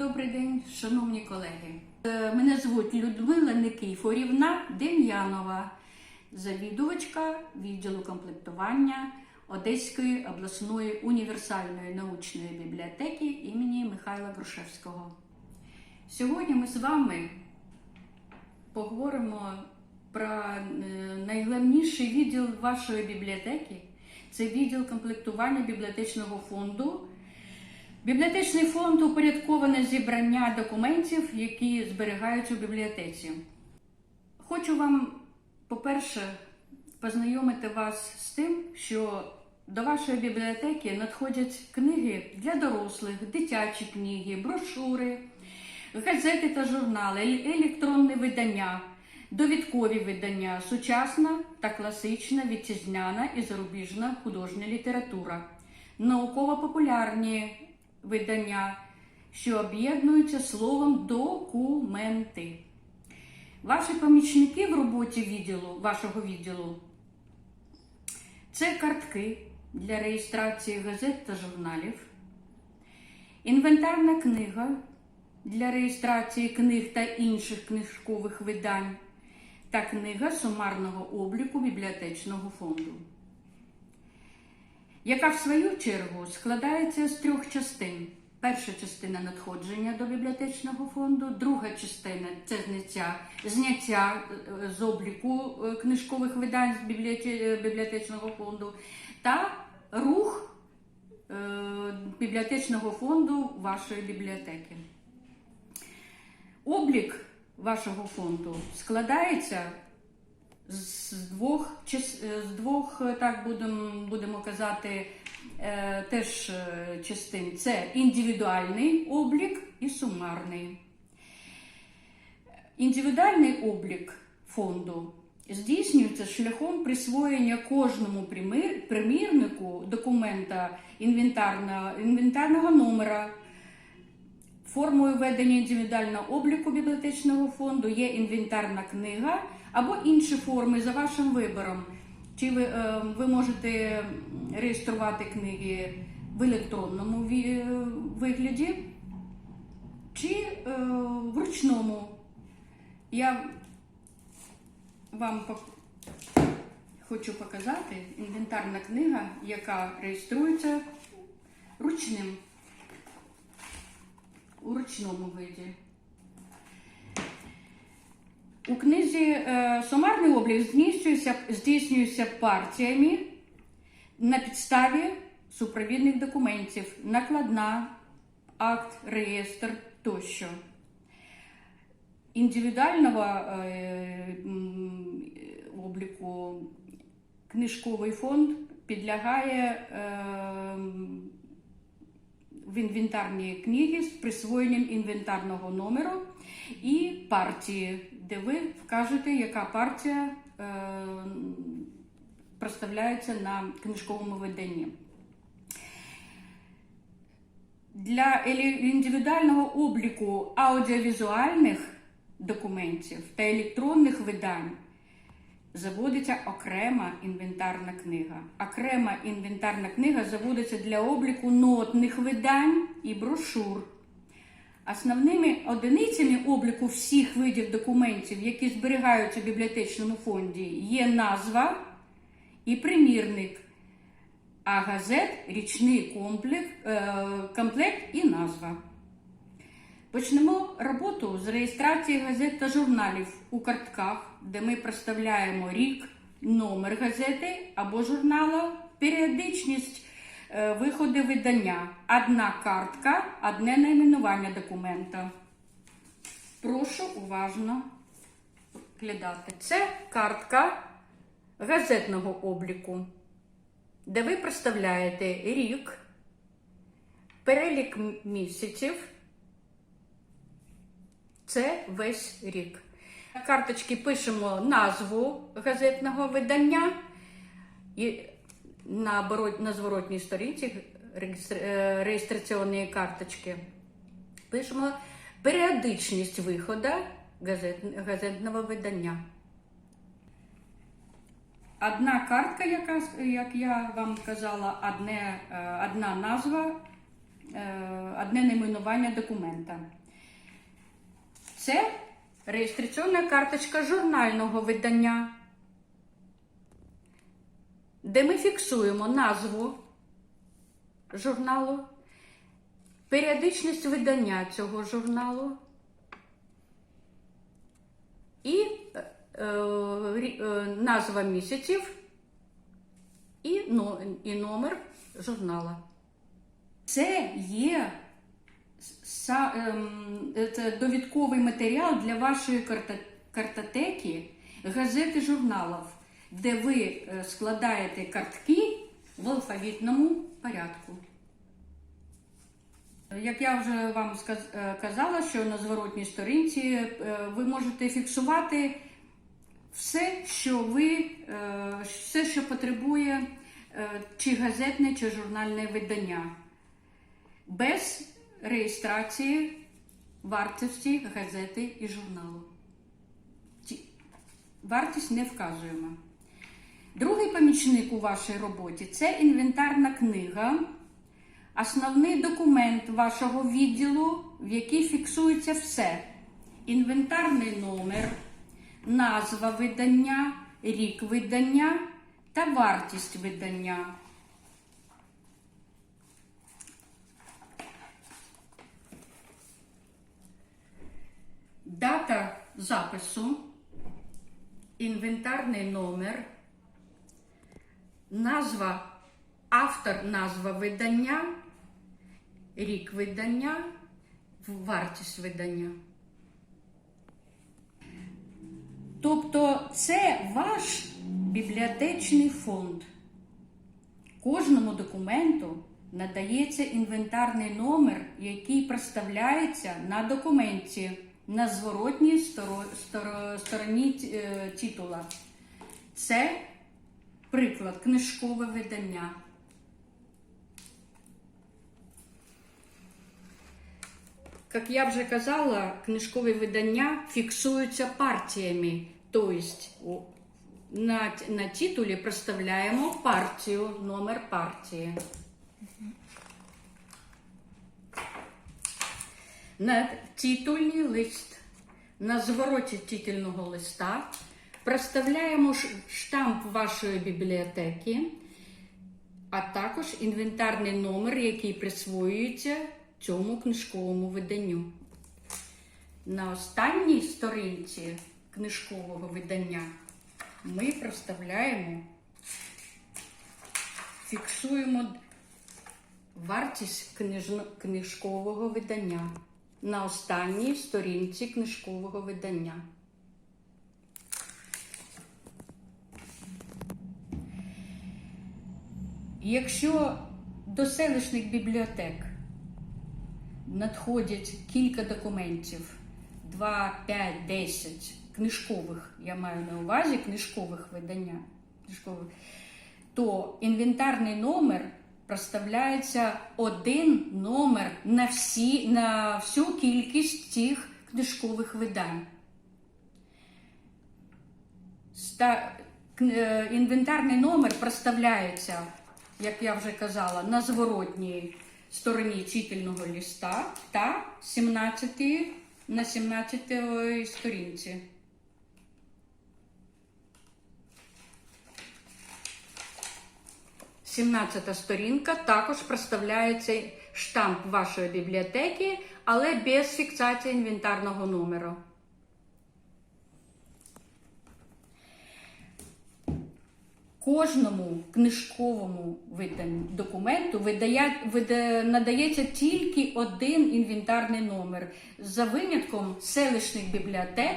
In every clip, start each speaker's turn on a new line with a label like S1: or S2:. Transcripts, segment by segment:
S1: Добрий день, шановні колеги. Е, Мене звуть Людмила Никифорівна Дем'янова, завідувачка відділу комплектування Одеської обласної універсальної научної бібліотеки імені Михайла Грушевського. Сьогодні ми з вами поговоримо про е, найголовніший відділ вашої бібліотеки. Це відділ комплектування бібліотечного фонду. Бібліотечний фонд упорядковане зібрання документів, які зберігаються у бібліотеці. Хочу вам, по-перше, познайомити вас з тим, що до вашої бібліотеки надходять книги для дорослих, дитячі книги, брошури, газети та журнали, ел- електронні видання, довідкові видання, сучасна та класична вітчизняна і зарубіжна художня література, науково-популярні видання, що об'єднуються словом документи. Ваші помічники в роботі відділу, вашого відділу це картки для реєстрації газет та журналів, інвентарна книга для реєстрації книг та інших книжкових видань та книга сумарного обліку бібліотечного фонду, яка в свою чергу складається з трьох частин. Перша частина надходження до бібліотечного фонду, друга частина це зняття, зняття е, з обліку е, книжкових видань з е, бібліотечного фонду та рух бібліотечного фонду вашої бібліотеки. Облік вашого фонду складається з двох, е, з двох е, так будемо, будемо казати, е, теж частин. Це індивідуальний облік і сумарний. Індивідуальний облік фонду здійснюється шляхом присвоєння кожному примірнику документа інвентарного, інвентарного номера. Формою ведення індивідуального обліку бібліотечного фонду є інвентарна книга або інші форми за вашим вибором. Чи ви, е, ви можете реєструвати книги в електронному е, вигляді, чи е, в ручному. Я вам хочу показати інвентарна книга, яка реєструється ручним у ручному виді. У книзі е, сумарний облік здійснюється, здійснюється партіями на підставі супровідних документів, накладна, акт, реєстр тощо. Індивідуального е, обліку книжковий фонд підлягає е, в інвентарні книги з присвоєнням інвентарного номеру і партії, де ви вкажете, яка партія е, проставляється на книжковому виданні. Для індивідуального обліку аудіовізуальних документів та електронних видань заводиться окрема інвентарна книга. Окрема інвентарна книга заводиться для обліку нотних видань і брошур. Основними одиницями обліку всіх видів документів, які зберігаються в бібліотечному фонді, є назва і примірник, а газет річний е, комплект і назва. Почнемо роботу з реєстрації газет та журналів у картках, де ми проставляємо рік, номер газети або журнала, періодичність е, виходу видання, одна картка, одне найменування документа. Прошу уважно глядати. Це картка газетного обліку, де ви проставляєте рік, перелік місяців. Це весь рік. На карточки пишемо назву газетного видання і на, боро- на зворотній сторінці е, реєстраційної карточки пишемо періодичність виходу газет, газетного видання. Одна картка, яка, як я вам казала, одне, е, одна назва е, одне найменування документа. Це реєстраційна карточка журнального видання, де ми фіксуємо назву журналу, періодичність видання цього журналу і е, е, е, назва місяців і, но- і номер журнала. Це є це довідковий матеріал для вашої картотеки газети журналів, де ви е, складаєте картки в алфавітному порядку. Як я вже вам е, казала, що на зворотній сторінці е, ви можете фіксувати все, що ви, все, що потребує чи газетне, чи журнальне видання, без реєстрації вартості газети і журналу. Вартість не вказуємо. Другий помічник у вашій роботі це інвентарна книга, основний документ вашого відділу, в якій фіксується все: інвентарний номер, назва видання, рік видання та вартість видання. Дата запису, інвентарний номер, назва, автор, назва видання, рік видання, вартість видання. Тобто це ваш бібліотечний фонд. Кожному документу надається інвентарний номер, який проставляється на документі на зворотній сторо- сторо- стороні е, титула. Це приклад книжкове видання. Как я вже казала, книжкові видання фіксуються партіями. Тобто на, на титулі проставляємо партію, номер партії. На титульний лист, на звороті титульного листа проставляємо штамп вашої бібліотеки, а також інвентарний номер, який присвоюється цьому книжковому виданню. На останній сторінці книжкового видання ми проставляємо, фіксуємо вартість книжкового видання на останній сторінці книжкового видання. Якщо до селищних бібліотек надходять кілька документів, 2, 5, 10 книжкових, я маю на увазі книжкових видання, книжкових, то інвентарний номер проставляється один номер на, всі, на всю кількість цих книжкових видань. Е, Інвентарний номер проставляється, як я вже казала, на зворотній стороні чительного листа та 17 на 17 сторінці. Сімнадцята сторінка також проставляється штамп вашої бібліотеки, але без фіксації інвентарного номеру. Кожному книжковому документу надається тільки один інвентарний номер за винятком селищних бібліотек,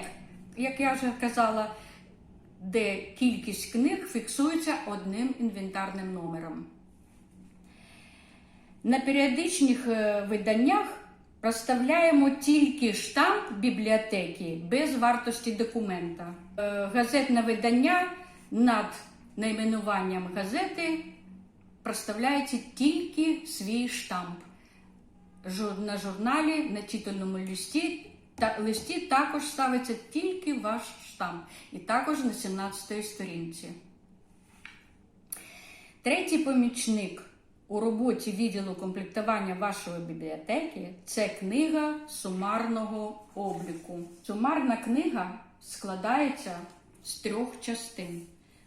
S1: як я вже казала, де кількість книг фіксується одним інвентарним номером. На періодичних е, виданнях проставляємо тільки штамп бібліотеки без вартості документа. Е, Газетне видання над найменуванням газети проставляється тільки свій штамп. На журналі, на титульному листі, та, листі також ставиться тільки ваш штамп. І також на 17 сторінці. Третій помічник у роботі відділу комплектування вашої бібліотеки це книга сумарного обліку. Сумарна книга складається з трьох частин: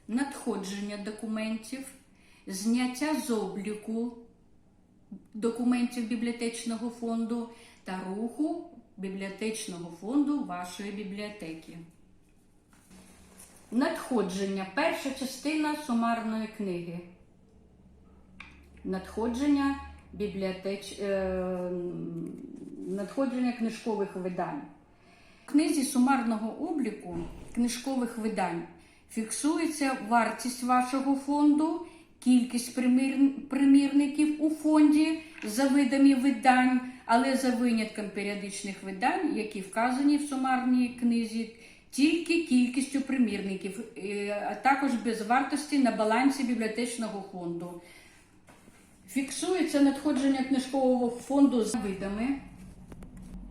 S1: надходження документів, зняття з обліку документів бібліотечного фонду та руху бібліотечного фонду вашої бібліотеки. Надходження перша частина сумарної книги. Надходження бібліотеч... е, надходження книжкових видань. В книзі сумарного обліку книжкових видань фіксується вартість вашого фонду, кількість примірників у фонді за видами видань, але за винятком періодичних видань, які вказані в сумарній книзі, тільки кількістю примірників, е, а також без вартості на балансі бібліотечного фонду. Фіксується надходження книжкового фонду за видами,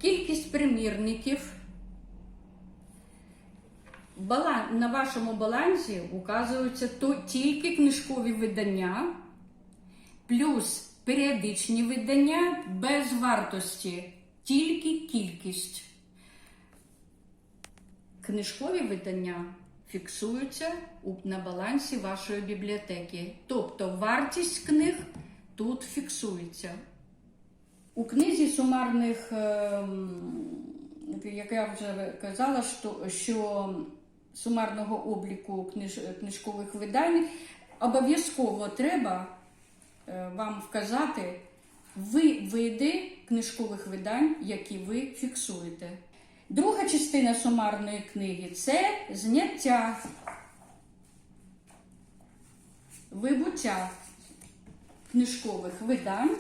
S1: кількість примірників. На вашому балансі указуються тільки книжкові видання, плюс періодичні видання без вартості, тільки кількість. Книжкові видання фіксуються на балансі вашої бібліотеки. Тобто вартість книг тут фіксується. У книзі сумарних, ем, як я вже казала, що, сумарного обліку книж, книжкових видань обов'язково треба вам вказати ви види книжкових видань, які ви фіксуєте. Друга частина сумарної книги це зняття, вибуття книжкових видань,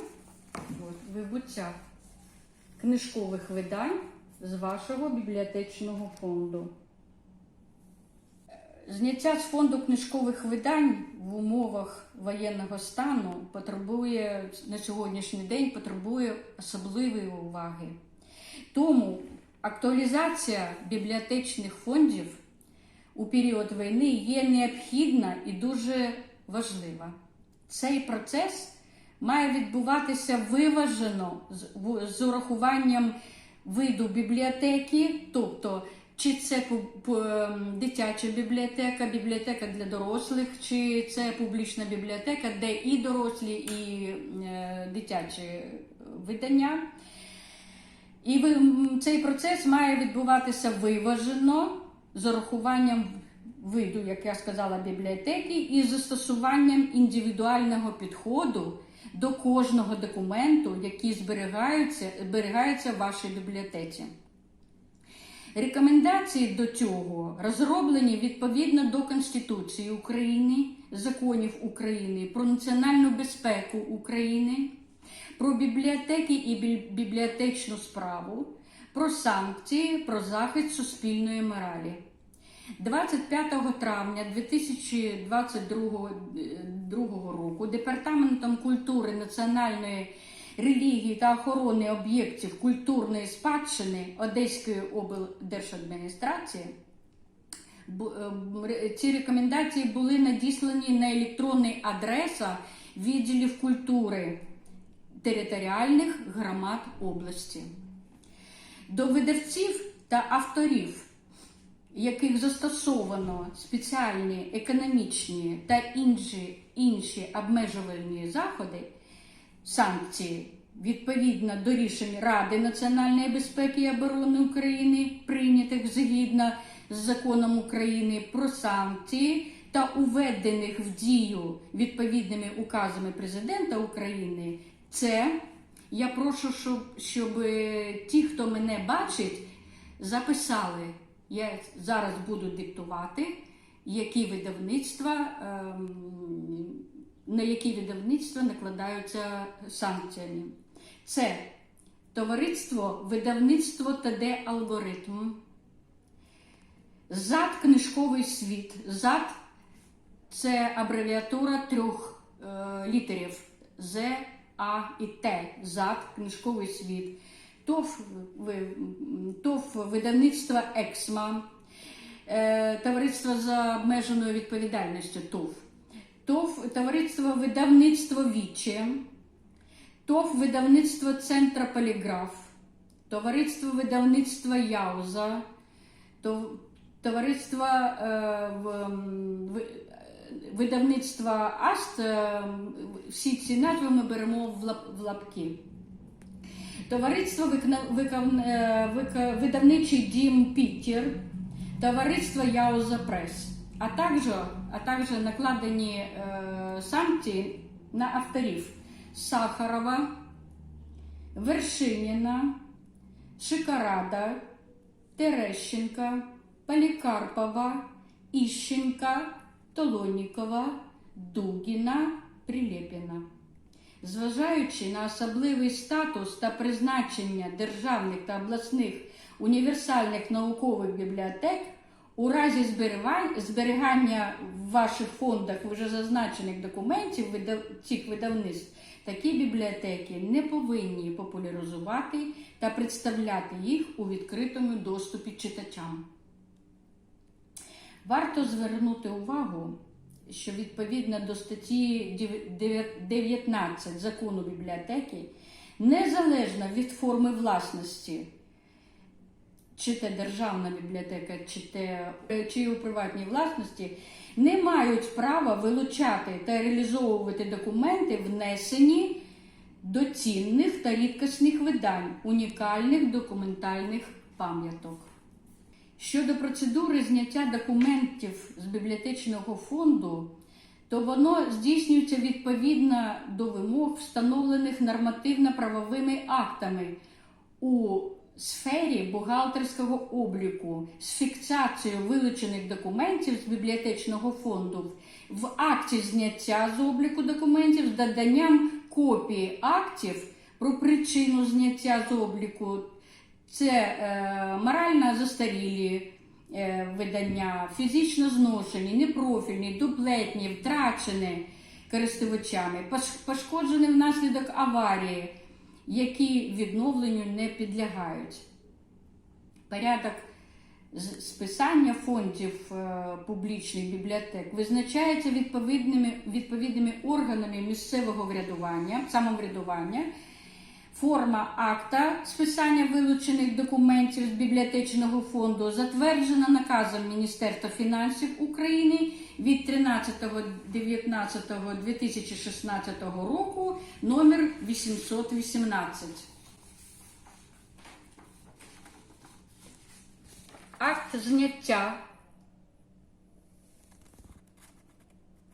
S1: вибуття книжкових видань з вашого бібліотечного фонду. Зняття з фонду книжкових видань в умовах воєнного стану потребує на сьогоднішній день потребує особливої уваги. Тому актуалізація бібліотечних фондів у період війни є необхідна і дуже важлива. Цей процес має відбуватися виважено з, урахуванням виду бібліотеки, тобто чи це ем, дитяча бібліотека, бібліотека для дорослих, чи це публічна бібліотека, де і дорослі, і е, дитячі видання. І цей процес має відбуватися виважено з урахуванням виду, як я сказала, бібліотеки, і застосуванням індивідуального підходу до кожного документу, який зберігається, зберігається в вашій бібліотеці. Рекомендації до цього розроблені відповідно до Конституції України, законів України про національну безпеку України, про бібліотеки і бібліотечну справу, про санкції, про захист суспільної моралі. 25 травня 2022 року Департаментом культури, національної релігії та охорони об'єктів культурної спадщини Одеської облдержадміністрації е, ці рекомендації були надіслані на електронний адреса відділів культури територіальних громад області. До видавців та авторів яких застосовано спеціальні економічні та інші, інші обмежувальні заходи, санкції відповідно до рішень Ради національної безпеки і оборони України, прийнятих згідно з законом України про санкції та уведених в дію відповідними указами президента України, це я прошу, щоб, щоб е, ті, хто мене бачить, записали. Я зараз буду диктувати, які видавництва, ем, на які видавництва накладаються санкціями. Це товариство видавництво ТД Алгоритм, ЗАД Книжковий світ. ЗАД це абревіатура трьох е, літерів З, А і Т. ЗАД Книжковий світ. ТОВ, ТОВ видавництва Ексма, е, Товариство за обмеженою відповідальністю ТОВ, ТОВ Товариство видавництво Віче, ТОВ видавництво Центра Поліграф, Товариство видавництва Яуза, Тов- Товариство е, видавництва Аст. е, Всі ці назви ми беремо в лапки. Товариство е, видавничий дім Пітер, товариство Яуза Прес, а також, а також накладені е, санкції на авторів Сахарова, Вершиніна, Шикарада, Терещенка, Полікарпова, Іщенка, Толонікова, Дугіна, Прилєпіна. Зважаючи на особливий статус та призначення державних та обласних універсальних наукових бібліотек, у разі зберігання в ваших фондах вже зазначених документів цих видавництв, такі бібліотеки не повинні популяризувати та представляти їх у відкритому доступі читачам. Варто звернути увагу, що відповідно до статті 19 закону бібліотеки, незалежно від форми власності, чи те державна бібліотека, чи те чи є у приватній власності, не мають права вилучати та реалізовувати документи, внесені до цінних та рідкісних видань, унікальних документальних пам'яток. Щодо процедури зняття документів з бібліотечного фонду, то воно здійснюється відповідно до вимог, встановлених нормативно-правовими актами у сфері бухгалтерського обліку з фіксацією вилучених документів з бібліотечного фонду в акті зняття з обліку документів з доданням копії актів про причину зняття з обліку. Це е, морально застарілі е, видання, фізично зношені, непрофільні, дуплетні, втрачені користувачами, пош- пошкоджені внаслідок аварії, які відновленню не підлягають. Порядок списання фондів е, публічних бібліотек визначається відповідними, відповідними органами місцевого врядування, самоврядування. Форма акта списання вилучених документів з бібліотечного фонду затверджена наказом Міністерства фінансів України від 13.19.2016 року номер 818. Акт зняття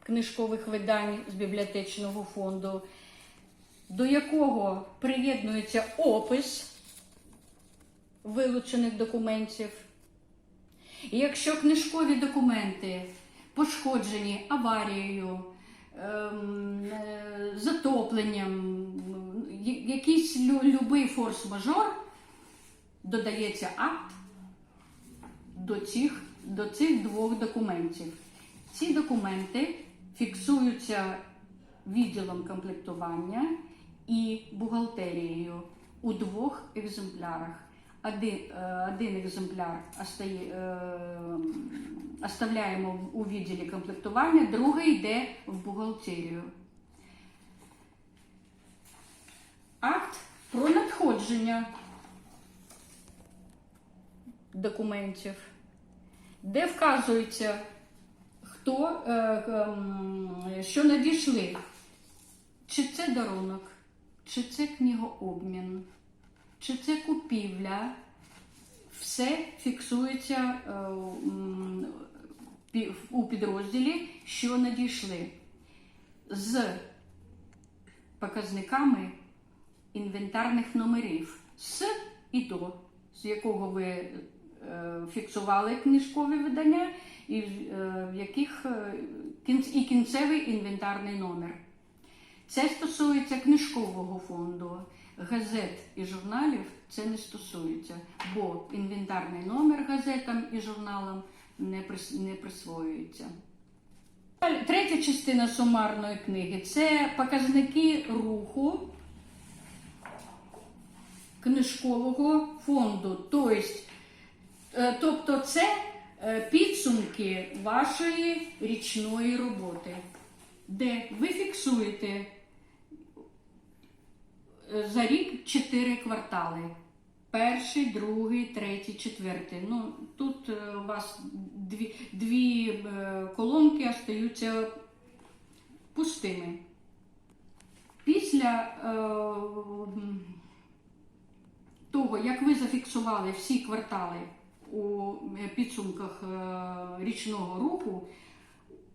S1: книжкових видань з бібліотечного фонду до якого приєднується опис вилучених документів. І якщо книжкові документи пошкоджені аварією, ем, е, затопленням, якийсь лю- любий форс-мажор, додається акт до цих, до цих двох документів. Ці документи фіксуються відділом комплектування і бухгалтерією у двох екземплярах. Один, е, один екземпляр е, оставляємо у відділі комплектування, другий йде в бухгалтерію. Акт про надходження документів, де вказується, хто е, ем, що надійшли. Чи це дарунок, чи це книгообмін, чи це купівля, все фіксується е, у підрозділі, що надійшли. З показниками інвентарних номерів. З і до, з якого ви е, фіксували книжкові видання, і в яких е, і кінцевий інвентарний номер. Це стосується книжкового фонду, газет і журналів це не стосується, бо інвентарний номер газетам і журналам не, не присвоюється. Третя частина сумарної книги це показники руху книжкового фонду. Тобто, е, тобто це е, підсумки вашої річної роботи. де ви фіксуєте за рік 4 квартали. Перший, другий, третій, четвертий. Ну, тут е, у вас дві, дві е, колонки остаються пустими. Після е, того, як ви зафіксували всі квартали у е, підсумках е, річного руху,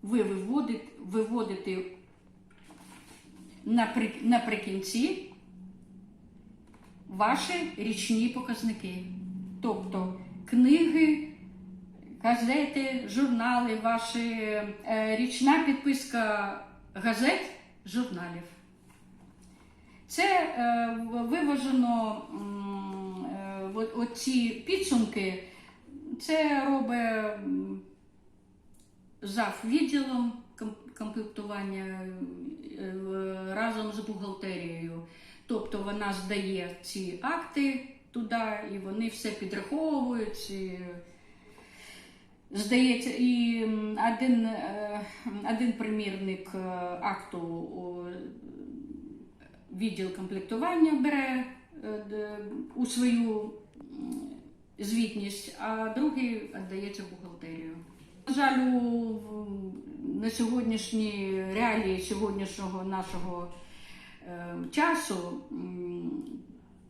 S1: ви виводите, виводите напри- наприкінці ваші річні показники. Тобто книги, газети, журнали, ваші, е, річна підписка газет, журналів. Це е, виважено е, оці підсумки, це робить зав відділом комплектування разом з бухгалтерією. Тобто вона здає ці акти туди, і вони все підраховують. І, здається, і один, е, один примірник е, акту відділ комплектування бере е, у свою звітність, а другий віддається в бухгалтерію. На жаль, на сьогоднішні реалії сьогоднішнього нашого часу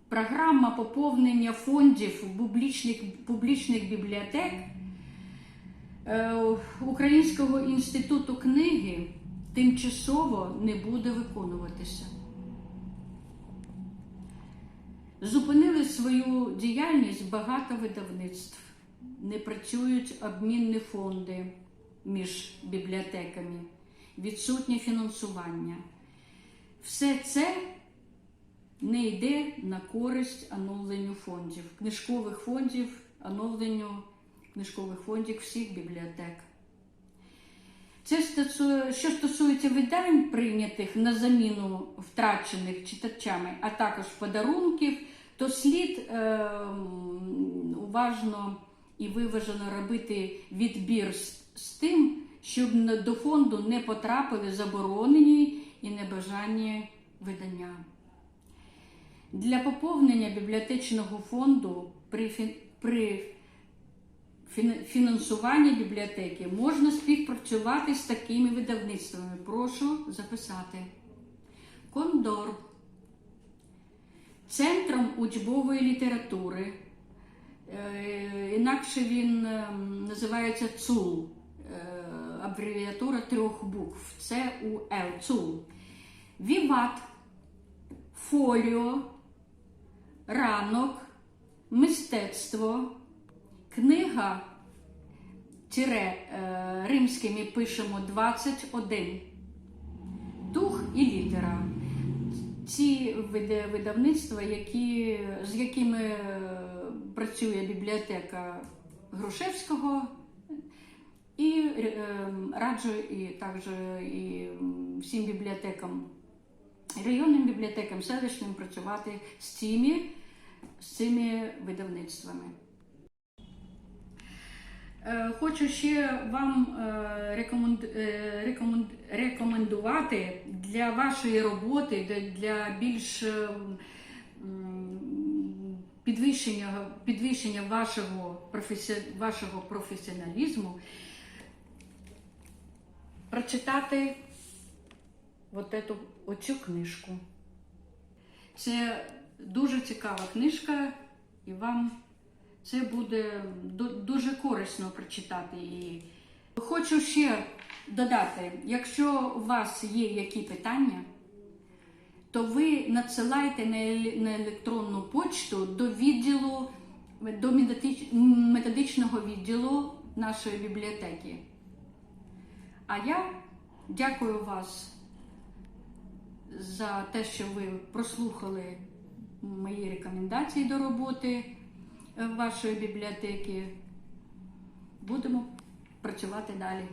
S1: програма поповнення фондів публічних, публічних бібліотек е, Українського інституту книги тимчасово не буде виконуватися. Зупинили свою діяльність багато видавництв, не працюють обмінні фонди між бібліотеками, відсутнє фінансування. Все це не йде на користь оновленню фондів, книжкових фондів, оновленню книжкових фондів всіх бібліотек. Це що стосується видань, прийнятих на заміну втрачених читачами, а також подарунків, то слід е, уважно і виважено робити відбір з, з тим, щоб до фонду не потрапили заборонені і небажані видання. Для поповнення бібліотечного фонду при, при фінансуванні бібліотеки можна співпрацювати з такими видавництвами. Прошу записати. Кондор. Центром учбової літератури. Е, Інакше він ем, називається ЦУЛ. Абревіатура трьох букв. Це УЛ. ЦУЛ. Віват. Фоліо. Ранок. Мистецтво. Книга тире е, римськими пишемо 21. Дух і літера. Ці вида- видавництва, які, з якими е, працює бібліотека Грушевського, е, раджу і також і м, всім бібліотекам, районним бібліотекам, селищним працювати з цими, з цими видавництвами. Е, Хочу ще вам рекоменд- е, рекомендувати для вашої роботи, для- більш підвищення, підвищення вашого, професі- вашого професіоналізму прочитати от эту, оцю книжку. Це дуже цікава книжка, і вам це буде дуже корисно прочитати її. Хочу ще додати: якщо у вас є які питання, то ви надсилайте на електронну почту до відділу до методичного відділу нашої бібліотеки. А я дякую вас за те, що ви прослухали мої рекомендації до роботи е, вашої бібліотеки. Будемо працювати далі.